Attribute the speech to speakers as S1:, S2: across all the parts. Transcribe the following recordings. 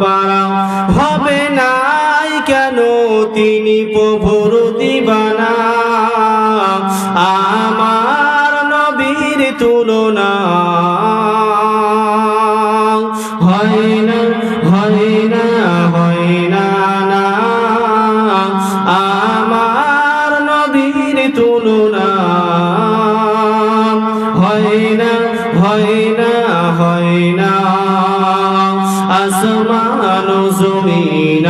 S1: পারা। হবে নাই কেন তিনি প্রভুর দিবানা? আমার নবীর তুলনা। হয় না হয় না আমার না, হয় না। আসমান জমিন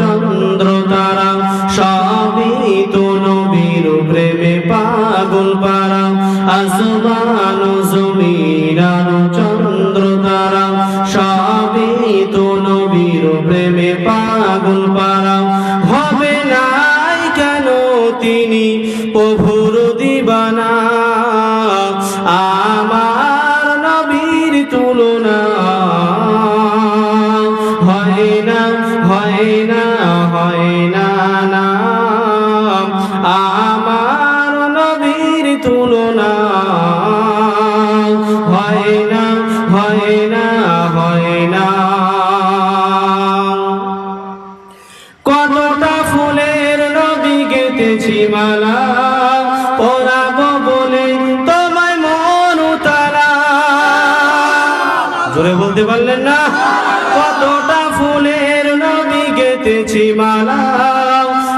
S1: চন্দ্র তারা, সবই তো নবীর প্রেমে পাগল পারা। আসমান জমিন চন্দ্র তারা, সবই তো নবীর প্রেমে পাগল পারা। হবে নাই কেন তিনি প্রভুর দিবানা? আমার নবীর তুলনা না হয় না। না আমার নবীর তুলনা হয় না হয় না হয় না কতটা ফুলের নবী গেতেছি মালা পরাবো বলে তোমায় মন তারা জোরে বলতে পারলেন না? কতটা ফুলের গেতেছি মালা,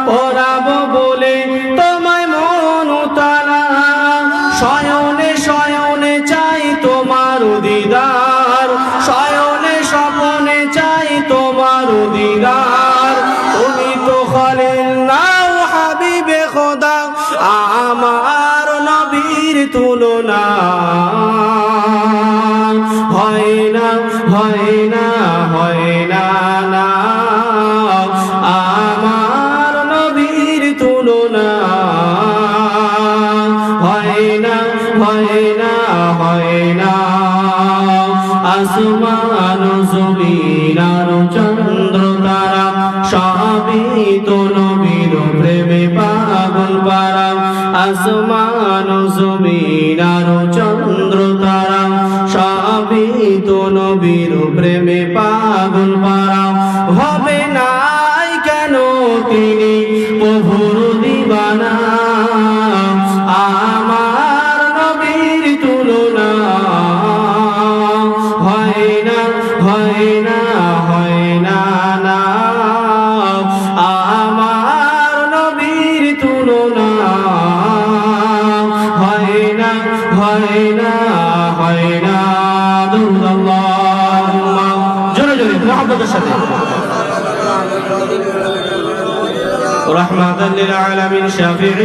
S1: পরাবো বলে তোমায় মন তারা শয়নে শয়নে চাই তোমার দিদার, শয়নে স্বপনে চাই তোমার দিদার। তুমি তো খলিল নাও হাবিবে খোদা, আমার নবীর তুলনা। হয় না, হয় হয় না হয় না হয় না। আসমান জমিন আর চন্দ্র তারা, সবই তো নবীর প্রেমে পাগল পারা। আসমান জমিন আর চন্দ্র তারা, সবই তো নবীর প্রেমে পাগল পারা। হবে নাই কেন তিনি? প্রভুর দিবানা হয় না হয় না না আমার নবীর তুলনা হয় না হয় না হয় না দুরুদ আল্লাহুম্মা জোরে জোরে মুহাব্বতের সাথে رحمة للعالمين شافع